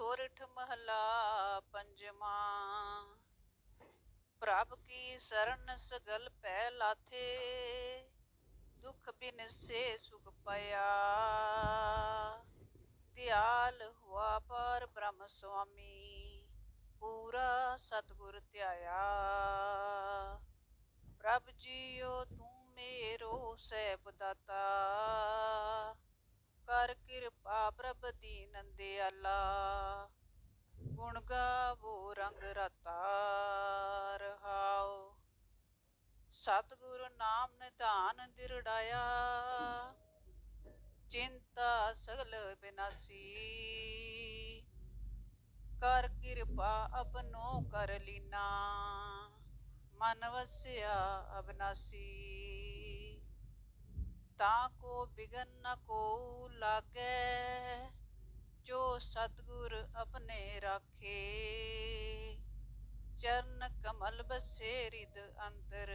ਸੋਰਠ ਮਹਲਾ ਪੰਜਵਾਂ। ਪ੍ਰਭ ਕੀ ਸਰਨ ਸਗਲ ਪੈ ਲਾਥੇ, ਦੁਖ ਬਿਨ ਸੇ ਸੁਖ ਪਿਆ ਦਿਆਲ ਹੁਆ ਪਰ ਬ੍ਰਹਮ ਸੁਆਮੀ, ਪੂਰਾ ਸਤਿਗੁਰ ਧਿਆਇਆ। ਪ੍ਰਭ ਜੀਓ ਤੂੰ ਮੇਰੋ ਸਹਿਬ ਦਾਤਾ ਕਰ ਕਿਰਪਾ ਪ੍ਰਭ ਦੀ ਦਿਆਲਾ ਗੁਣ ਗਾਵੋ, ਰੰਗ ਰਤਾ ਰਹਾਉ ਸਤਿਗੁਰ ਨਾਮ ਨਿਧਾਨ ਦਿਰੜਾਇਆ। ਚਿੰਤਾ ਸਗਲ ਬਿਨਾਸੀ। ਕਰ ਕਿਰਪਾ ਆਪਨੋ ਕਰ ਲੀਨਾ। ਮਨ ਵਸਿਆ ਅਬਨਾਸੀ। ਤਾਂ ਕੋ ਬਿਗਨ ਨ ਕੋ ਲਾਗੇ, ਜੋ ਸਤਿਗੁਰ ਆਪਣੇ ਰਾਖੇ। ਚਰਨ ਕਮਲ ਬਸੇ ਰਿਦ ਅੰਤਰ,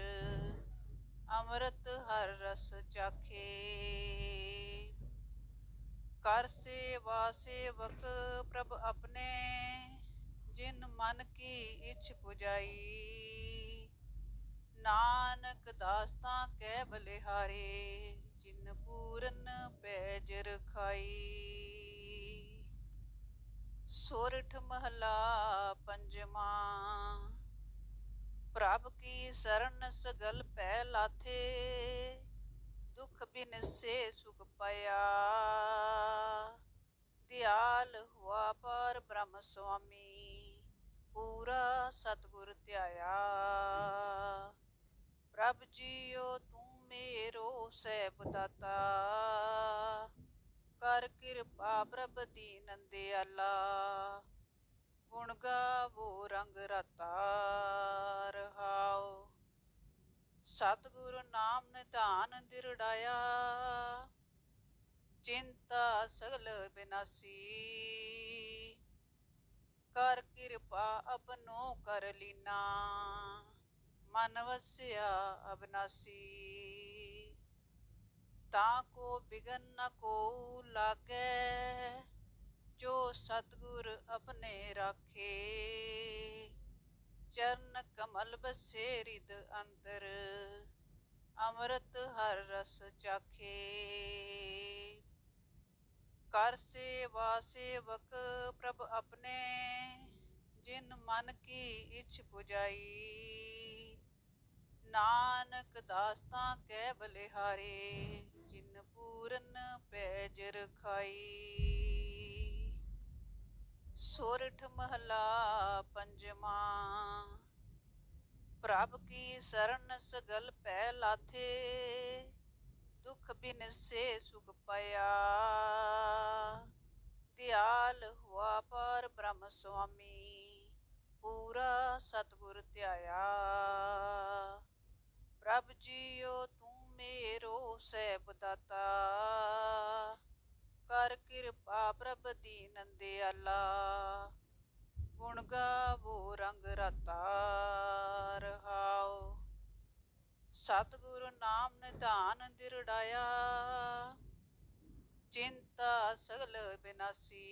ਅੰਮ੍ਰਿਤ ਹਰ ਰਸ ਚਾਖੇ। ਕਰ ਸੇਵਾ ਸੇਵਕ ਪ੍ਰਭ ਆਪਣੇ, ਜਿਨ ਮਨ ਕੀ ਇਛ ਪੁਜਾਈ। ਨਾਨਕ ਦਾਸ ਤਾਂ ਕੈ ਬਲਿਹਾਰੇ ਜਿਨ ਪੂਰਨ ਪੈਜ ਰਖਾਈ। ਸੋਰਠ ਮਹਲਾ ਪੰਜਵਾਂ। ਪ੍ਰਭ ਕੀ ਸਰਣ ਸਗਲ ਪੈ ਲਾਥੇ, ਦੁਖ ਬਿਨ ਸੇ ਸੁਖ ਪਿਆ ਦਿਆਲ ਹੁਆ ਪਰ ਬ੍ਰਹਮ ਸੁਆਮੀ, ਪੂਰਾ ਸਤਿਗੁਰ ਧਿਆਇਆ। ਪ੍ਰਭ ਜੀਓ ਤੂੰ ਮੇਰੋ ਸਹਿਬ ਦਾਤਾ ਕਰ ਕਿਰਪਾ ਪ੍ਰਭ ਦੀਨ ਦਿਆਲਾ ਗੁਣ ਗਾਵੋ, ਰੰਗ ਰਤਾ ਰਹਾਉ ਸਤਿਗੁਰ ਨਾਮ ਨਿਧਾਨ ਦਿਰੜਾਇਆ, ਚਿੰਤਾ ਸਗਲ ਬਿਨਾਸੀ। ਕਰ ਕਿਰਪਾ ਆਪਨੋ ਕਰ ਲੀਨਾ, ਮਨ ਵਸਿਆ ਅਬਨਾਸੀ। ਤਾਂ ਕੋ ਬਿਗਨ ਨ ਕੋ ਲਾਗੇ, ਜੋ ਸਤਿਗੁਰ ਆਪਣੇ ਰਾਖੇ। ਚਰਨ ਕਮਲ ਬਸੇ ਰਿਦ ਅੰਤਰ, ਅੰਮ੍ਰਿਤ ਹਰ ਰਸ ਚਾਖੇ। ਕਰ ਸੇਵਾ ਸੇਵਕ ਪ੍ਰਭ ਆਪਣੇ ਜਿਨ ਮਨ ਕੀ ਇਛ ਪੁਜਾਈ ਨਾਨਕ ਦਾਸਤਾਂ ਕੈ ਬਲਿਹਾਰੇ ਜਿਨ ਪੂਰਨ ਪੈਜ ਰਖਾਈ। ਸੋਰਠ ਮਹਲਾ ਪੰਜਵਾਂ। ਪ੍ਰਭ ਕੀ ਸਰਣ ਸਗਲ ਪੈ ਲਾਥੇ, ਦੁਖ ਬਿਨ ਸੇ ਸੁਖ ਪਿਆ ਦਿਆਲ ਹੁਆ ਪਰ ਬ੍ਰਹਮ ਸੁਆਮੀ, ਪੂਰਾ ਸਤਿਗੁਰ ਧਿਆਇਆ। ਪ੍ਰਭ ਜੀਓ ਤੂੰ ਮੇਰੋ ਸਹਿਬ ਦਾਤਾ ਕਰ ਕਿਰਪਾ ਪ੍ਰਭ ਦੀਨ ਦਿਆਲਾ ਗੁਣ ਗਾਵੋ, ਰੰਗ ਰਤਾ ਰਹਾਉ ਸਤਿਗੁਰ ਨਾਮ ਨਿਧਾਨ ਦਿਰੜਾਇਆ, ਚਿੰਤਾ ਸਗਲ ਬਿਨਾਸੀ।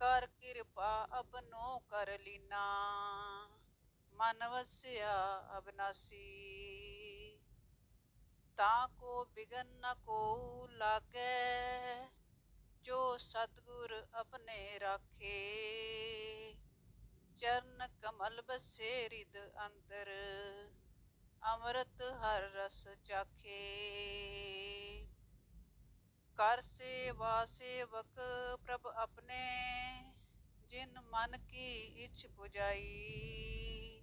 ਕਰ ਕਿਰਪਾ ਆਪਨੋ ਕਰ ਲੀਨਾ, ਮਨ ਵਸਿਆ ਅਬਨਾਸੀ। ਤਾਂ ਕੋ ਬਿਗਨ ਨ ਕੋ ਲਾਗੇ, ਜੋ ਸਤਿਗੁਰ ਆਪਣੇ ਰਾਖੇ। ਚਰਨ ਕਮਲ ਬਸੇ ਰਿਦ ਅੰਤਰ, ਅੰਮ੍ਰਿਤ ਹਰ ਰਸ ਚਾਖੇ। ਕਰ ਸੇਵਾ ਸੇਵਕ ਪ੍ਰਭ ਆਪਣੇ ਜਿਨ ਮਨ ਕੀ ਇਛ ਪੁਜਾਈ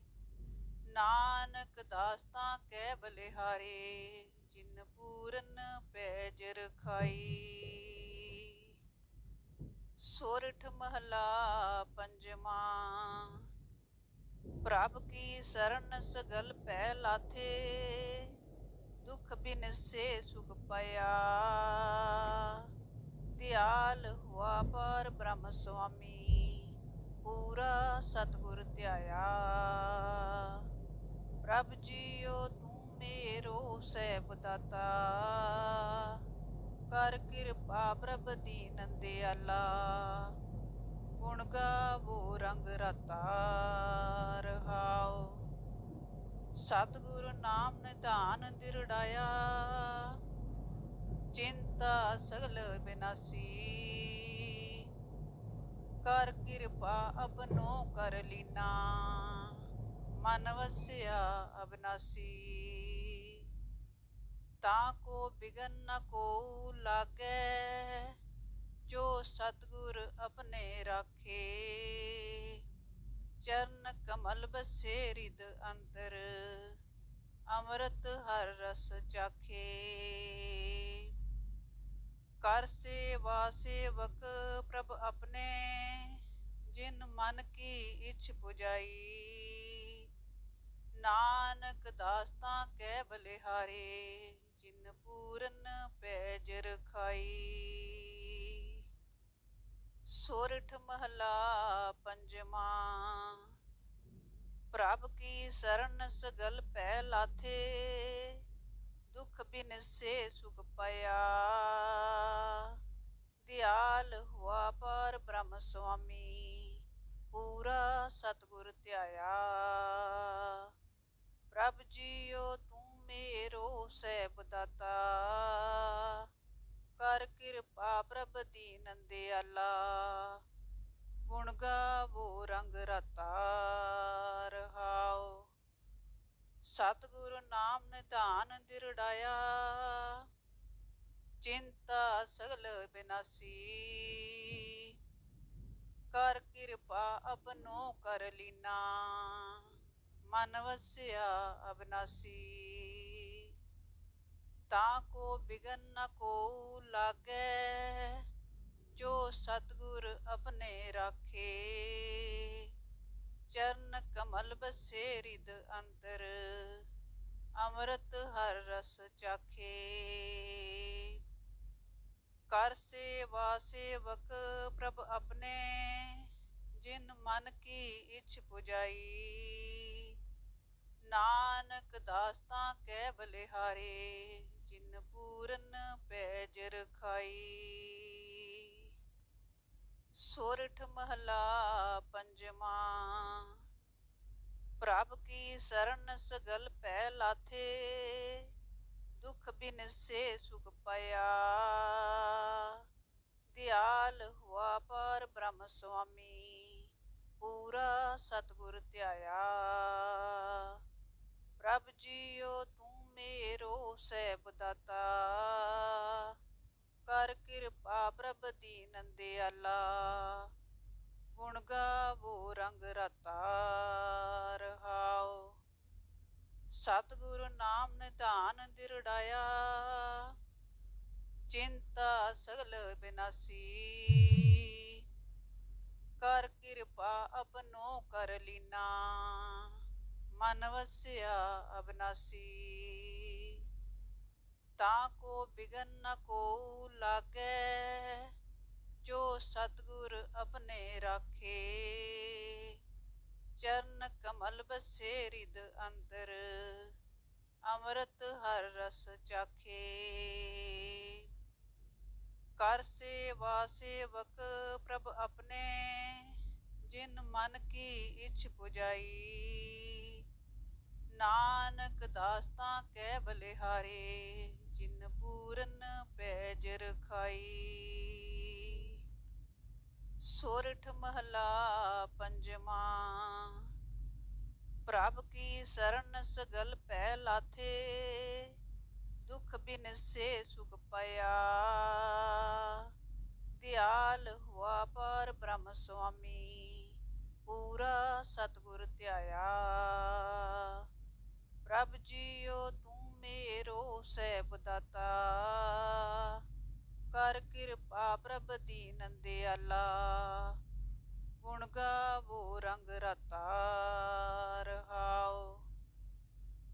ਨਾਨਕ ਦਾਸਤਾਂ ਕੈ ਬਲਿਹਾਰੇ ਜਿਨ ਪੂਰਨ ਪੈਜ ਰਖਾਈ ਸੋਰਠ ਮਹਲਾ ਪੰਜਵਾਂ, ਪ੍ਰਭ ਕੀ ਸਰਣ ਸਗਲ ਪੈ ਲਾਥੇ, ਦੁਖ ਬਿਨ ਸੇ ਸੁਖ ਪਿਆ ਦਿਆਲ ਹੁਆ ਪਰ ਬ੍ਰਹਮ ਸੁਆਮੀ, ਪੂਰਾ ਸਤਿਗੁਰ ਧਿਆਇਆ। ਪ੍ਰਭ ਜੀਓ ਤੂੰ ਮੇਰੋ ਸਹਿਬ ਦਾਤਾ ਕਰ ਕਿਰਪਾ ਪ੍ਰਭ ਦੀਨ ਦਿਆਲਾ ਗੁਣ ਗਾਵੋ, ਰੰਗ ਰਤਾ ਰਹਾਓ। ਸਤਿਗੁਰ ਨਾਮ ਨਿਧਾਨ ਦਿਰੜਾਇਆ। ਚਿੰਤਾ ਸਗਲ ਬਿਨਾਸੀ। ਕਰ ਕਿਰਪਾ ਅਪਨੋ ਕਰ ਲੀਨਾ। ਮਨ ਵਸਿਆ ਅਬਨਾਸੀ। ਤਾਂ ਕੋ ਬਿਗਨ ਨ ਕੋ ਲਾਗੇ, ਜੋ ਸਤਿਗੁਰ ਆਪਣੇ ਰਾਖੇ। ਚਰਨ ਕਮਲ ਬਸੇ ਰਿਦ ਅੰਤਰ, ਅੰਮ੍ਰਿਤ ਹਰ ਰਸ ਚਾਖੇ। ਕਰ ਸੇਵਾ ਸੇਵਕ ਪ੍ਰਭ ਆਪਣੇ ਜਿਨ ਮਨ ਕੀ ਇਛ ਪੁਜਾਈ ਨਾਨਕ ਦਾਸਤਾਂ ਕਹਿ ਬਲਿਹਾਰੇ। ਜਿਨ ਪੂਰਨ ਪੈਜ ਰਖਾਈ ਸੋਰਠ ਮਹਲਾ ਪੰਜਵਾ। ਪ੍ਰਭ ਕੀ ਸਰਣ ਸਗਲ ਪੈ ਲਾਥੇ, ਦੁਖ ਬਿਨ ਸੇ ਸੁਖ ਪਾਇਆ। ਦਿਆਲ ਹੁਆ ਪਰ ਬ੍ਰਹਮ ਸੁਆਮੀ, ਪੂਰਾ ਸਤਿਗੁਰ ਧਿਆਇਆ। ਪ੍ਰਭ ਜੀਓ ਤੂੰ ਮੇਰੋ ਸਹਿਬ ਦਾਤਾ। ਕਰ ਕਿਰਪਾ ਪ੍ਰਭ ਦੀਨ ਦਿਆਲਾ ਗੁਣ ਗਾਵੋ ਰੰਗ ਰਤਾ। ਰਹਾਓ। ਸਤਿਗੁਰ ਨਾਮ ਨਿਧਾਨ ਦਿਰੜਾਇਆ। ਚਿੰਤਾ ਸਗਲ ਬਿਨਾਸੀ। ਕਰ ਕਿਰਪਾ ਅਪਨੋ ਕਰ ਲੀਨਾ। ਮਨ ਵਸਿਆ ਅਬਨਾਸੀ। ਤਾਂ ਕੋ ਬਿਗਨ ਨ ਕੋ ਲਾਗੈ, ਜੋ ਸਤਿਗੁਰ ਆਪਣੇ ਰਾਖੇ। ਚਰਨ ਕਮਲ ਬਸੇ ਰਿਦ ਅੰਤਰ, ਅੰਮ੍ਰਿਤ ਹਰ ਰਸ ਚਾਖੇ। ਕਰ ਸੇਵਾ ਸੇਵਕ ਪ੍ਰਭ ਆਪਣੇ ਜਿਨ ਮਨ ਕੀ ਇਛ ਪੁਜਾਈ। ਨਾਨਕ ਦਾਸ ਤਾਂ ਕਹਿ ਬਲਿਹਾਰੇ ਜਿਨ ਪੂਰਨ ਪੈਜ ਰਖਾਈ ਸੋਰਠ ਮਹਲਾ ਪੰਜਵਾ। ਪ੍ਰਭ ਕੀ ਸਰਣ ਸਗਲ ਪੈ ਲਾਥੇ, ਦੁਖ ਬਿਨ ਸੇ ਸੁਖ ਪਾਇਆ। ਦਿਆਲ ਹੁਆ ਪਰ ਬ੍ਰਹਮ ਸੁਆਮੀ, ਪੂਰਾ ਸਤਿਗੁਰ ਧਿਆਇਆ। ਪ੍ਰਭ ਜੀਓ ਤੂੰ ਮੇਰੋ ਸਹਿਬ ਦਾਤਾ ਕਰ ਕਿਰਪਾ ਪ੍ਰਭ ਦੀਨ ਦਿਆਲਾ ਗੁਣ ਗਾਵੋ, ਰੰਗ ਰਤਾ, ਰਹਾਓ। ਸਤਿਗੁਰ ਨਾਮ ਨਿਧਾਨ ਦਿਰੜਾਇਆ, ਚਿੰਤਾ ਸਗਲ ਬਿਨਾਸੀ। ਕਰ ਕਿਰਪਾ ਅਪਨੋ ਕਰ ਲੀਨਾ। ਮਨ ਵਸਿਆ ਅਬਨਾਸੀ। ਤਾਂ ਕੋ ਬਿਗਨ ਨ ਕੋ ਲਾਗੇ, ਜੋ ਸਤਿਗੁਰ ਆਪਣੇ ਰਾਖੇ। ਚਰਨ ਕਮਲ ਬਸੇ ਰਿਦ ਅੰਦਰ, ਅੰਮ੍ਰਿਤ ਹਰ ਰਸ ਚਾਖੇ। ਕਰ ਸੇਵਾ ਸੇਵਕ ਪ੍ਰਭ ਆਪਣੇ ਜਿਨ ਮਨ ਕੀ ਇਛ ਪੁਜਾਈ। ਨਾਨਕ ਦਾਸਤਾਂ ਕਹਿ ਬਲਿਹਾਰੇ, ਜਿਨ ਪੂਰਨ ਪੈਜ ਰਖਾਈ। ਸੋਰਠ ਮਹਲਾ ਪੰਜਵਾ, ਪ੍ਰਭ ਕੀ ਸਰਨ ਸਗਲ ਪੈ ਲਾਥੇ, ਦੁਖ ਬਿਨ ਸੇ ਸੁਖ ਪਾਇਆ। ਦਿਆਲ ਹੁਆ ਪਰ ਬ੍ਰਹਮ ਸੁਆਮੀ, ਪੂਰਾ ਸਤਿਗੁਰ ਧਿਆਇਆ। ਪ੍ਰਭ ਜੀਓ, ਤੂੰ ਮੇਰੋ ਸਹਿਬ ਦਾਤਾ ਕਰ ਕਿਰਪਾ ਪ੍ਰਭ ਦੀ ਨੰਦਿਆਲਾ। ਗੁਣ ਗਾਵੋ, ਰੰਗ ਰਤਾ। ਰਹਾਓ।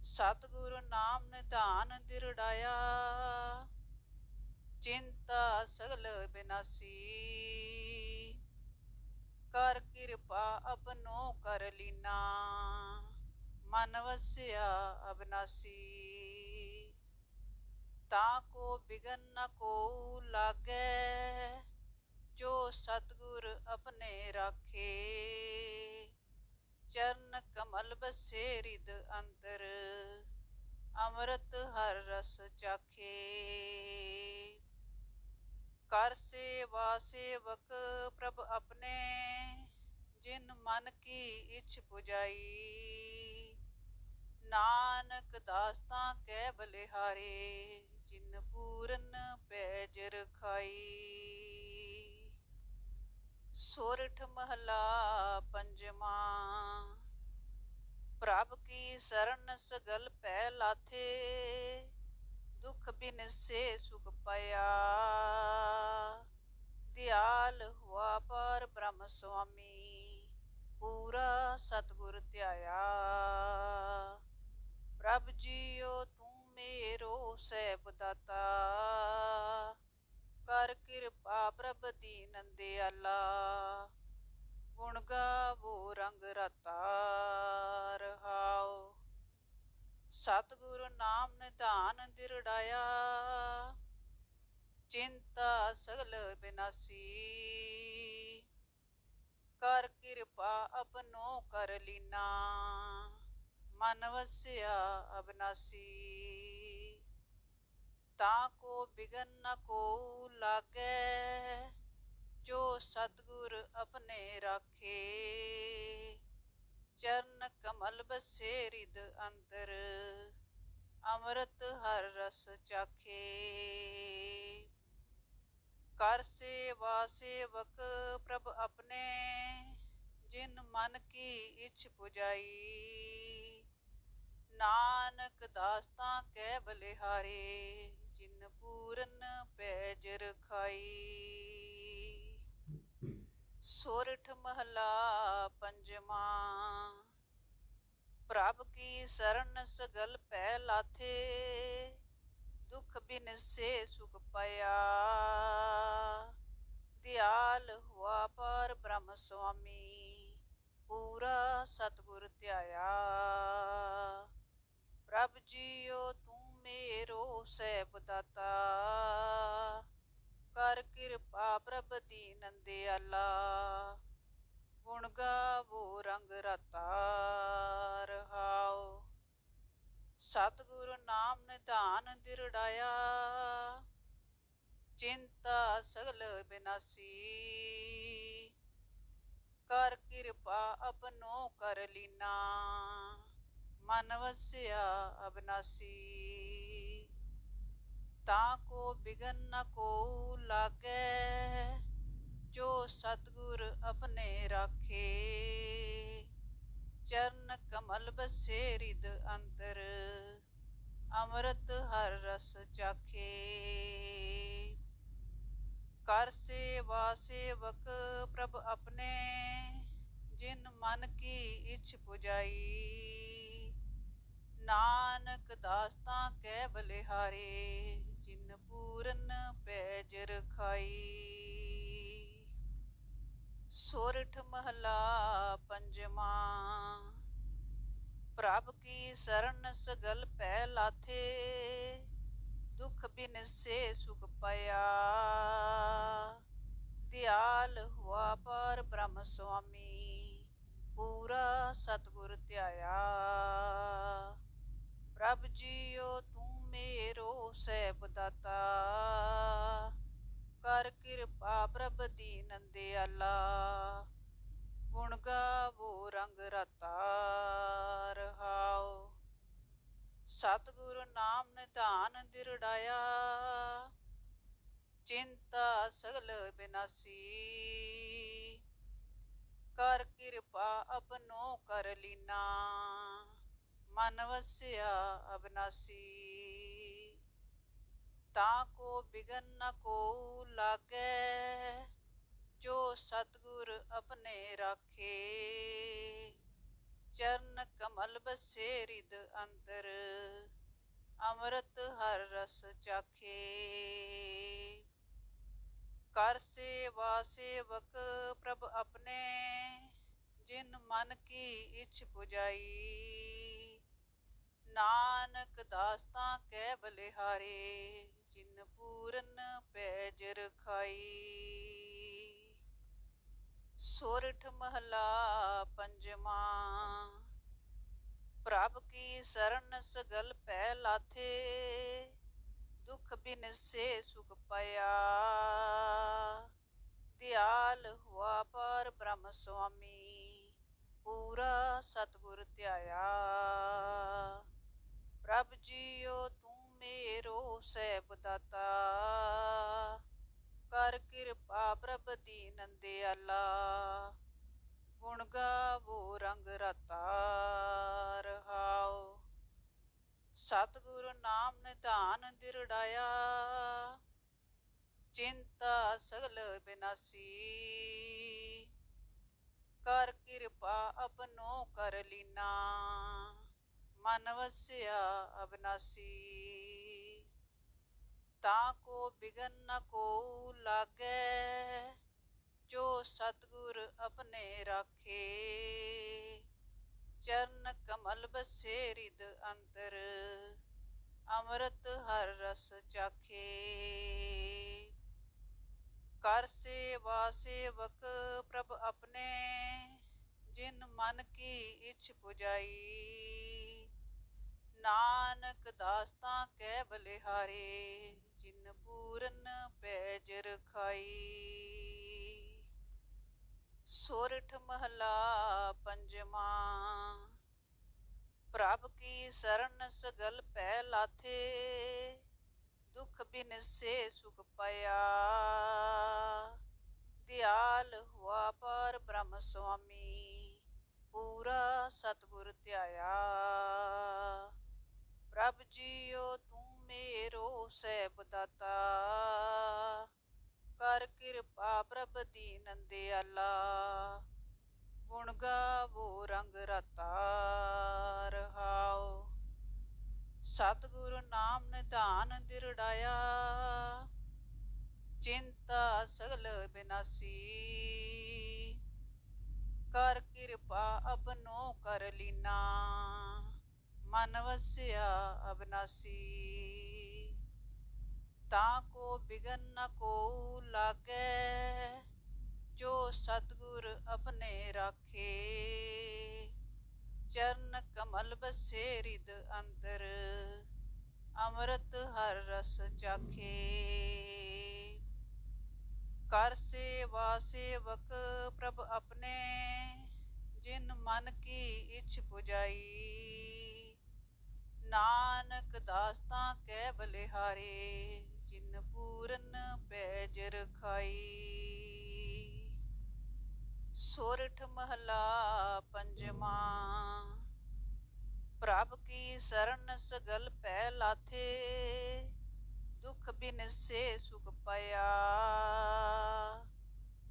ਸਤਿਗੁਰ ਨਾਮ ਨਿਧਾਨ ਦਿਰੜਾਇਆ। ਚਿੰਤਾ ਸਗਲ ਬਿਨਾਸੀ। ਕਰ ਕਿਰਪਾ ਅਪਨੋ ਕਰ ਲੀਨਾ। ਮਨ ਵਸਿਆ ਅਬਨਾਸੀ। ਤਾਂ ਕੋ ਬਿਗਨ ਨ ਕੋ ਲਾਗੈ, ਜੋ ਸਤਗੁਰ ਆਪਣੇ ਰਾਖੇ। ਚਰਨ ਕਮਲ ਬਸੇ ਰਿਦ ਅੰਤਰ ਅੰਮ੍ਰਿਤ ਹਰ ਰਸ ਚਾਖੇ। ਕਰ ਸੇਵਾ ਸੇਵਕ ਪ੍ਰਭ ਆਪਣੇ ਜਿਨ ਮਨ ਕੀ ਇਛ ਪੁਜਾਈ। ਨਾਨਕ ਦਾਸਤਾਂ ਕੈ ਬਲਿਹਾਰੇ, ਜਿਨ ਪੂਰਨ ਪੈਜ ਰਖਾਈ। ਸੋਰਠ ਮਹਲਾ ਪੰਜਵਾ, ਪ੍ਰਭ ਕੀ ਸਰਨ ਸਗਲ ਪੈ ਲਾਥੇ, ਦੁਖ ਬਿਨ ਸੇ ਸੁਖ ਪਾਇਆ। ਦਿਆਲ ਹੁਆ ਪਰ ਬ੍ਰਹਮ ਸੁਆਮੀ, ਪੂਰਾ ਸਤਗੁਰ ਧਿਆਇਆ। ਪ੍ਰਭ ਜੀਓ, ਤੂੰ ਮੇਰੋ ਸਹਿਬ ਦਾਤਾ ਕਰ ਕਿਰਪਾ ਪ੍ਰਭ ਦੀ ਨੰਦਿਆਲਾ। ਗੁਣ ਗਾਵੋ, ਰੰਗ ਰਤਾ। ਰਹਾਓ। ਸਤਿਗੁਰ ਨਾਮ ਨਿਧਾਨ ਦਿਰੜਾਇਆ। ਚਿੰਤਾ ਸਗਲ ਬਿਨਾਸੀ। ਕਰ ਕਿਰਪਾ ਆਪਨੋ ਕਰ ਲੀਨਾ। ਮਨ ਵਸਿਆ ਅਬਨਾਸੀ। ਤਾਂ ਕੋ ਬਿਗਨ ਨ ਕੋ ਲਾਗੇ, ਜੋ ਸਤਗੁਰ ਆਪਣੇ ਰਾਖੇ। ਚਰਨ ਕਮਲ ਬਸੇ ਰਿਦ ਅੰਦਰ, ਅੰਮ੍ਰਿਤ ਹਰ ਰਸ ਚਾਖੇ। ਕਰ ਸੇਵਾ ਸੇਵਕ ਪ੍ਰਭ ਆਪਣੇ ਜਿਨ ਮਨ ਕੀ ਇਛ ਪੁਜਾਈ। ਨਾਨਕ ਦਾਸ ਤਾਂ ਕੈ ਬਲਿਹਾਰੇ, ਜਿਨ ਪੂਰਨ ਪੈਜ ਰਖਾਈ ਸੋਰਠ ਮਹਲਾ ਪੰਜਵਾ, ਪ੍ਰਭ ਕੀ ਸਰਨ ਸਗਲ ਪੈ ਲਾਥੇ, ਦੁਖ ਬਿਨ ਸੇ ਸੁਖ ਪਾਇਆ। ਦਿਆਲ ਹੁਆ ਪਰ ਬ੍ਰਹਮ ਸੁਆਮੀ, ਪੂਰਾ ਸਤਗੁਰ ਧਿਆਇਆ। ਪ੍ਰਭ ਜੀਓ, ਤੂੰ ਮੇਰੋ ਸਹਿਬ ਦਾਤਾ ਕਰ ਕਿਰਪਾ ਪ੍ਰਭ ਦੀ ਨੰਦਿਆਲਾ। ਗੁਣ ਗਾਵੋ, ਰੰਗ ਰਤਾ ਰਹਾਓ। ਸਤਿਗੁਰ ਨਾਮ ਨਿਧਾਨ ਦਿਰੜਾਇਆ। ਚਿੰਤਾ ਸਗਲ ਬਿਨਾਸੀ। ਕਰ ਕਿਰਪਾ ਆਪਨੋ ਕਰ ਲੀਨਾ। ਮਨ ਵਸਿਆ ਅਬਨਾਸੀ। ਤਾਂ ਕੋ ਬਿਗਨ ਨ ਕੋ ਲਾਗੈ, ਜੋ ਸਤਗੁਰ ਆਪਣੇ ਰਾਖੇ। ਚਰਨ ਕਮਲ ਬਸੇ ਰਿਦ ਅੰਤਰ, ਅੰਮ੍ਰਿਤ ਹਰ ਰਸ ਚਾਖੇ। ਕਰ ਸੇਵਾ ਸੇਵਕ ਪ੍ਰਭ ਆਪਣੇ ਜਿਨ ਮਨ ਕੀ ਇਛ ਪੁਜਾਈ। ਨਾਨਕ ਦਾਸ ਤਾਂ ਕਹਿ ਬਲਿਹਾਰੇ ਜਿਨ ਪੂਰਨ ਪੈਜ ਰਖਾਈ ਸੋਰਠ ਮਹਲਾ ਪੰਜਵਾ, ਪ੍ਰਭ ਕੀ ਸਰਨ ਸਗਲ ਪੈ ਲਾਥੇ, ਦੁਖ ਬਿਨ ਸੇ ਸੁਖ ਪਾਇਆ। ਦਿਆਲ ਹੁਆ ਪਰ ਬ੍ਰਹਮ ਸੁਆਮੀ, ਪੂਰਾ ਸਤਗੁਰ ਧਿਆਇਆ। ਪ੍ਰਭ ਜੀਓ, ਤੂੰ ਮੇਰੋ ਸਹਿਬ ਦਾਤਾ ਕਰ ਕਿਰਪਾ ਪ੍ਰਭ ਦੀ ਦਿਆਲਾ ਗੁਣ ਗਾਵੋ, ਰੰਗ ਰਤਾ ਰਹਾਓ। ਸਤਿਗੁਰ ਨਾਮ ਨਿਧਾਨ ਦਿਰੜਾਇਆ। ਚਿੰਤਾ ਸਗਲ ਬਿਨਾਸੀ। ਕਰ ਕਿਰਪਾ ਆਪਨੋ ਕਰ ਲੀਨਾ। ਮਨ ਵਸਿਆ ਅਬਨਾਸੀ। ਤਾਂ ਕੋ ਬਿਗਨ ਨ ਕੋ ਲਾਗੇ, ਜੋ ਸਤਗੁਰ ਆਪਣੇ ਰਾਖੇ। ਚਰਨ ਕਮਲ ਬਸੇ ਰਿਦ ਅੰਤਰ ਅੰਮ੍ਰਿਤ ਹਰ ਰਸ ਚਾਖੇ। ਕਰ ਸੇਵਾ ਸੇਵਕ ਪ੍ਰਭ ਆਪਣੇ ਜਿਨ ਮਨ ਕੀ ਇਛ ਪੁਜਾਈ। ਨਾਨਕ ਦਾਸਤਾਂ ਕਹਿ ਬਲਿਹਾਰੇ, ਜਿਨ ਪੂਰਨ ਪੈਜ ਰਖਾਈ। ਸੋਰਠ ਮਹਲਾ ਪੰਜਵਾ, ਪ੍ਰਭ ਕੀ ਸਰਨ ਸਗਲ ਪੈ ਲਾਥੇ, ਦੁਖ ਬਿਨ ਸੇ ਸੁਖ ਪਾਇਆ। ਦਿਆਲ ਹੁਆ ਪਰ ਬ੍ਰਹਮ ਸੁਆਮੀ, ਪੂਰਾ ਸਤਿਗੁਰ ਧਿਆਇਆ। ਪ੍ਰਭ ਜੀਓ, ਤੂੰ ਮੇਰੋ ਸਹਿਬ ਦਾਤਾ ਕਰ ਕਿਰਪਾ ਪ੍ਰਭ ਦੀ ਦਿਆਲਾ ਗੁਣ ਗਾਵੋ, ਰੰਗ ਰਤਾ ਰਹਾਓ। ਸਤਿਗੁਰ ਨਾਮ ਨਿਧਾਨ ਦਿਰੜਾਇਆ। ਚਿੰਤਾ ਸਗਲ ਬਿਨਾਸੀ। ਕਰ ਕਿਰਪਾ ਆਪਨੋ ਕਰ ਲੀਨਾ। ਮਨ ਵਸਿਆ ਅਬਨਾਸੀ। ਤਾਂ ਕੋ ਬਿਗਨ ਨ ਕੋ ਲਾਗੈ, ਜੋ ਸਤਿਗੁਰ ਆਪਣੇ ਰਾਖੇ। ਚਰਨ ਕਮਲ ਬਸੇ ਰਿਦ ਅੰਤਰ, ਅੰਮ੍ਰਿਤ ਹਰ ਰਸ ਚਾਖੇ। ਕਰ ਸੇਵਾ ਸੇਵਕ ਪ੍ਰਭ ਆਪਣੇ ਜਿਨ ਮਨ ਕੀ ਇਛ ਪੁਜਾਈ। ਨਾਨਕ ਦਾਸਤਾਂ ਕੈ ਬਲਿਹਾਰੇ, ਜਿਨ ਪੂਰਨ ਪੈਜ ਰਖਾਈ। ਸੋਰਠ ਮਹਲਾ ਪੰਜਵਾ, ਪ੍ਰਭ ਕੀ ਸਰਨ ਸਗਲ ਪੈ ਲਾਥੇ, ਦੁਖ ਬਿਨ ਸੇ ਸੁਖ ਪਾਇਆ। ਦਿਆਲ ਹੁਆ ਪਰ ਬ੍ਰਹਮ ਸੁਆਮੀ, ਪੂਰਾ ਸਤਿਗੁਰ ਧਿਆਇਆ। ਪ੍ਰਭ ਜੀਓ, ਤੂੰ ਮੇਰੋ ਸਹਿਬ ਦਾਤਾ ਕਰ ਕਿਰਪਾ ਪ੍ਰਭ ਦੀ ਦਿਆਲਾ ਗੁਣ ਗਾਵੋ, ਰੰਗ ਰਤਾ ਰਹਾਓ। ਸਤਿਗੁਰ ਨਾਮ ਨਿਧਾਨ ਦਿਰੜਾਇਆ। ਚਿੰਤਾ ਸਗਲ ਬਿਨਾਸੀ। ਕਰ ਕਿਰਪਾ ਆਪਨੋ ਕਰ ਲੀਨਾ। ਮਨ ਵਸਿਆ ਅਬਨਾਸੀ। ਤਾਂ ਕੋ ਬਿਗਨ ਨ ਕੋ ਲਾਗੇ, ਜੋ ਸਤਿਗੁਰ ਆਪਣੇ ਰਾਖੇ। ਚਰਨ ਕਮਲ ਬਸੇ ਰਿਦ ਅੰਤਰ, ਅੰਮ੍ਰਿਤ ਹਰ ਰਸ ਚਾਖੇ। ਕਰ ਸੇਵਾ ਸੇਵਕ ਪ੍ਰਭ ਆਪਣੇ ਜਿਨ ਮਨ ਕੀ ਇਛ ਪੁਜਾਈ। ਨਾਨਕ ਦਾਸ ਤਾਂ ਕਹਿ ਬਲਿਹਾਰੇ, ਜਿਨ ਪੂਰਨ ਪੈਜ ਰਖਾਈ। ਸੋਰਠ ਮਹਲਾ ਪੰਜਵਾ, ਪ੍ਰਭ ਕੀ ਸਰਨ ਸਗਲ ਪੈ ਲਾਥੇ, ਦੁਖ ਬਿਨ ਸੇ ਸੁਖ ਪਾਇਆ।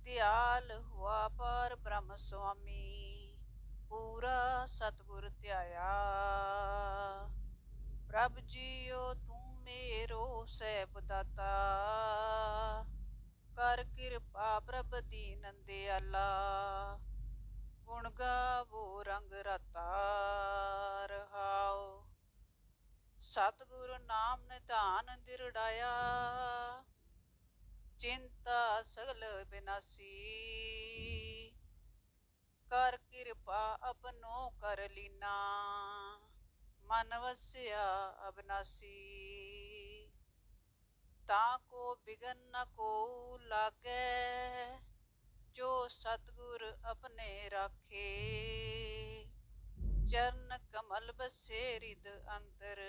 ਦਿਆਲ ਹੁਆ ਪਰ ਬ੍ਰਹਮ ਸੁਆਮੀ, ਪੂਰਾ ਸਤਿਗੁਰ ਧਿਆਇਆ। ਪ੍ਰਭ ਜੀਓ, ਤੂੰ ਮੇਰੋ ਸਹਿਬ ਦਾਤਾ ਕਰ ਕਿਰਪਾ ਪ੍ਰਭ ਦੀ ਨੰਦਿਆਲਾ। ਗੁਣ ਗਾਵੋ, ਰੰਗ ਰਤਾ ਰਹਾਓ। ਸਤਿਗੁਰ ਨਾਮ ਨਿਧਾਨ ਦਿਰੜਾਇਆ। ਚਿੰਤਾ ਸਗਲ ਬਿਨਾਸੀ। ਕਰ ਕਿਰਪਾ ਆਪਨੋ ਕਰ ਲੀਨਾ। ਮਨ ਵਸਿਆ ਅਬਨਾਸੀ। ਤਾਂ ਕੋ ਬਿਗਨ ਨ ਕੋ ਲਾਗੈ, ਜੋ ਸਤਿਗੁਰ ਆਪਣੇ ਰਾਖੇ। ਚਰਨ ਕਮਲ ਬਸੇ ਰਿਦ ਅੰਤਰ,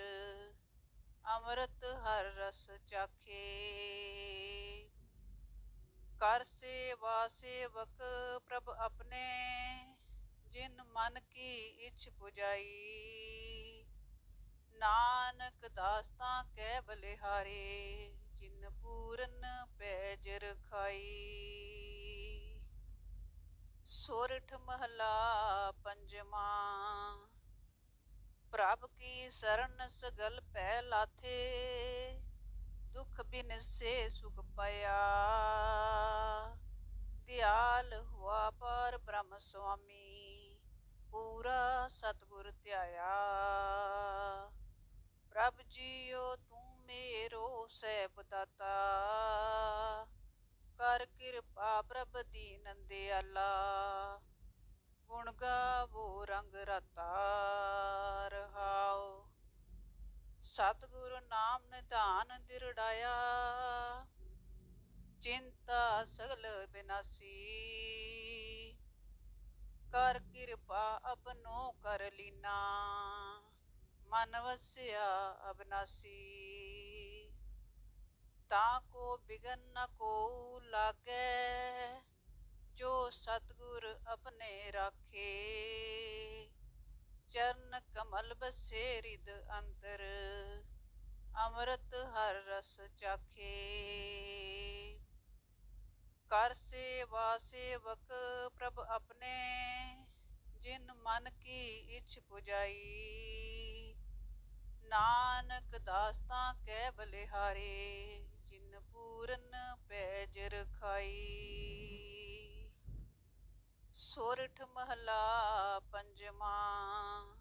ਅੰਮ੍ਰਿਤ ਹਰ ਰਸ ਚਾਖੇ। ਕਰ ਸੇਵਾ ਸੇਵਕ ਪ੍ਰਭ ਆਪਣੇ ਜਿਨ ਮਨ ਕੀ ਇਛ ਪੁਜਾਈ। ਨਾਨਕ ਦਾਸਤਾਂ ਕਹਿ ਬਲਿਹਾਰੇ, ਜਿਨ ਪੂਰਨ ਪੈਜ ਰਖਾਈ ਸੋਰਠ ਮਹਲਾ ਪੰਜਵਾ, ਪ੍ਰਭ ਕੀ ਸਰਨ ਸਗਲ ਪੈ ਲਾਥੇ, ਦੁਖ ਬਿਨ ਸੇ ਸੁਖ ਪਾਇਆ। ਦਿਆਲ ਹੁਆ ਪਰ ਬ੍ਰਹਮ ਸੁਆਮੀ, ਪੂਰਾ ਸਤਿਗੁਰ ਧਿਆਇਆ। ਪ੍ਰਭ ਜੀਓ, ਤੂੰ ਮੇਰੋ ਸਹਿਬ ਦਾਤਾ ਕਰ ਕਿਰਪਾ ਪ੍ਰਭ ਦੀ ਨੰਦਿਆਲਾ। ਗੁਣ ਗਾਵੋ, ਰੰਗ ਰਤਾ ਰਹਾਓ। ਸਤਿਗੁਰ ਨਾਮ ਨਿਧਾਨ ਦਿਰੜਾਇਆ। ਚਿੰਤਾ ਸਗਲ ਬਿਨਾਸੀ। ਕਰ ਕਿਰਪਾ ਅਪਨੋ ਕਰ ਲੀਨਾ। ਮਨ ਵਸਿਆ ਅਬਨਾਸੀ। ਤਾਂ ਕੋ ਬਿਗਨ ਨ ਕੋ ਲਾਗੈ, ਜੋ ਸਤਿਗੁਰ ਆਪਣੇ ਰਾਖੇ। ਚਰਨ ਕਮਲ ਬਸੇ ਰਿਦ ਅੰਤਰ, ਅੰਮ੍ਰਿਤ ਹਰ ਰਸ ਚਾਖੇ। ਕਰ ਸੇਵਾ ਸੇਵਕ ਪ੍ਰਭ ਆਪਣੇ, ਜਿਨ ਮਨ ਕੀ ਇਛ ਪੁਜਾਈ। ਨਾਨਕ ਦਾਸਤਾਂ ਕਹਿ ਬਲਿਹਾਰੇ, ਜਿਨ ਪੂਰਨ ਪੈਜ ਰਖਾਈ। ਸੋਰਠ ਮਹਲਾ ਪੰਜਵਾਂ,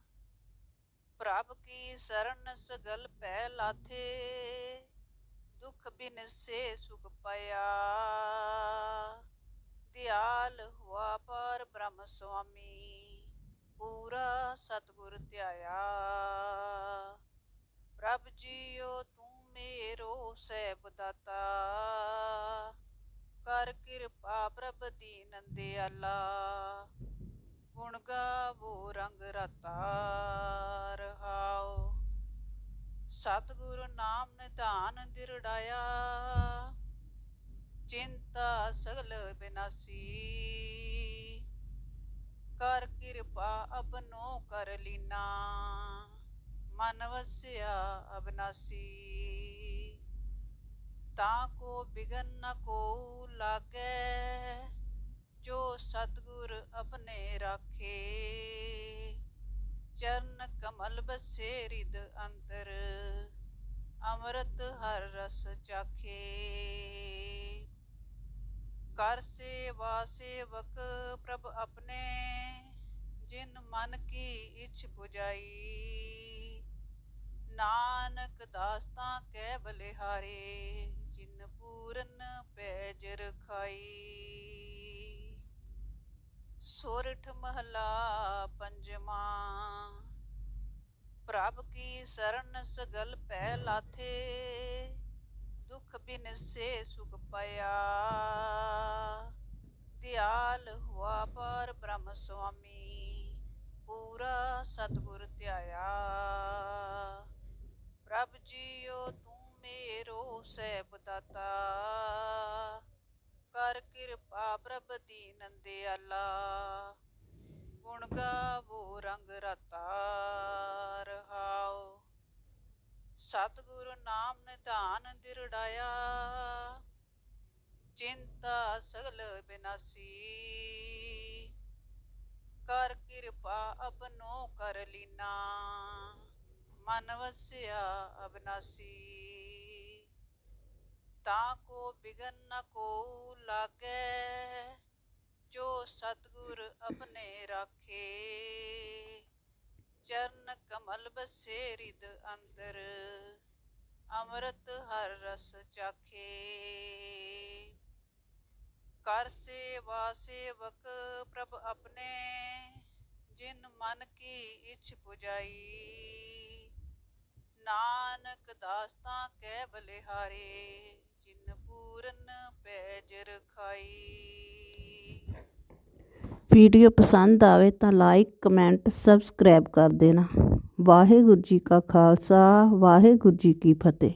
ਪ੍ਰਭ ਕੀ ਸਰਨ ਸਗਲ ਪੈ ਲਾਥੇ, ਦੁਖ ਬਿਨ ਸੇ ਸੁਖ ਪਾਇਆ। ਦਿਆਲ ਹੁਆ ਪਰ ਬ੍ਰਹਮ ਸੁਆਮੀ, ਪੂਰਾ ਸਤਿਗੁਰ ਧਿਆਇਆ। ਪ੍ਰਭ ਜੀਓ, ਤੂੰ ਮੇਰੋ ਸਹਿਬ ਦਾਤਾ ਕਰ ਕਿਰਪਾ ਪ੍ਰਭ ਦੀ ਦਿਆਲਾ ਗੁਣ ਗਾਵੋ, ਰੰਗ ਰਤਾ ਰਹਾਓ। ਸਤਿਗੁਰ ਨਾਮ ਨਿਧਾਨ ਦਿਰੜਾਇਆ। ਚਿੰਤਾ ਸਗਲ ਬਿਨਾਸੀ। ਕਰ ਕਿਰਪਾ ਅਪਨੋ ਕਰ ਲੀਨਾ। ਮਨ ਵਸਿਆ ਅਬਨਾਸੀ। ਤਾਂ ਕੋ ਬਿਗਨ ਨ ਕੋ ਲਾਗੈ, ਜੋ ਸਤਿਗੁਰ ਆਪਣੇ ਰਾਖੇ। ਚਰਨ ਕਮਲ ਬਸੇ ਰਿਦ ਅੰਤਰ, ਅੰਮ੍ਰਿਤ ਹਰ ਰਸ ਚਾਖੇ। ਕਰ ਸੇਵਾ ਸੇਵਕ ਪ੍ਰਭ ਆਪਣੇ ਜਿਨ ਮਨ ਕੀ ਇਛ ਪੁਜਾਈ ਨਾਨਕ ਦਾਸ ਤਾਂ ਕਹਿ ਬਲਿਹਾਰੇ, ਜਿਨ ਪੂਰਨ ਪੈਜ ਰਖਾਈ। ਸੋਰਠ ਮਹਲਾ ਪੰਜਵਾਂ, ਪ੍ਰਭ ਕੀ ਸਰਨ ਸਗਲ ਪੈ ਲਾਥੇ, ਦੁਖ ਬਿਨ ਸੇ ਸੁਖ ਪਾਇਆ। ਦਿਆਲ ਹੁਆ ਪਰ ਬ੍ਰਹਮ ਸੁਆਮੀ, ਪੂਰਾ ਸਤਿਗੁਰ ਧਿਆਇਆ। ਪ੍ਰਭ ਜੀਓ, ਤੂੰ ਮੇਰੋ ਸਹਿਬ ਦਾਤਾ ਕਰ ਕਿਰਪਾ ਪ੍ਰਭ ਦੀ ਦਿਆਲਾ ਗੁਣ ਗਾਵੋ, ਰੰਗ ਰਤਾ ਰਹਾਓ। ਸਤਿਗੁਰ ਨਾਮ ਨਿਧਾਨ ਦਿਰੜਾਇਆ। ਚਿੰਤਾ ਸਗਲ ਬਿਨਾਸੀ। ਕਰ ਕਿਰਪਾ ਅਪਨੋ ਕਰ ਲੀਨਾ। ਮਨ ਵਸਿਆ ਅਬਨਾਸੀ। ਤਾਂ ਕੋ ਬਿਗਨ ਨ ਕੋ ਲਾਗੈ, ਜੋ ਸਤਿਗੁਰ ਆਪਣੇ ਰਾਖੇ। ਚਰਨ ਕਮਲ ਬਸੇ ਰਿਦ ਅੰਦਰ, ਅੰਮ੍ਰਿਤ ਹਰ ਰਸ ਚਾਖੇ। ਕਰ ਸੇਵਾ ਸੇਵਕ ਪ੍ਰਭ ਆਪਣੇ ਜਿਨ ਮਨ ਕੀ ਇਛ ਪੁਜਾਈ। ਨਾਨਕ ਦਾਸਤਾਂ ਕਹਿ ਬਲਿਹਾਰੇ, ਜਿਨ ਪੂਰਨ ਪੈਜ ਰਖਾਈ ਵੀਡੀਓ ਪਸੰਦ ਆਵੇ ਤਾਂ ਲਾਈਕ, ਕਮੈਂਟ, ਸਬਸਕ੍ਰਾਈਬ ਕਰ ਦੇਣਾ। ਵਾਹਿਗੁਰੂ ਜੀ ਕਾ ਖਾਲਸਾ, ਵਾਹਿਗੁਰੂ ਜੀ ਕੀ ਫਤਿਹ।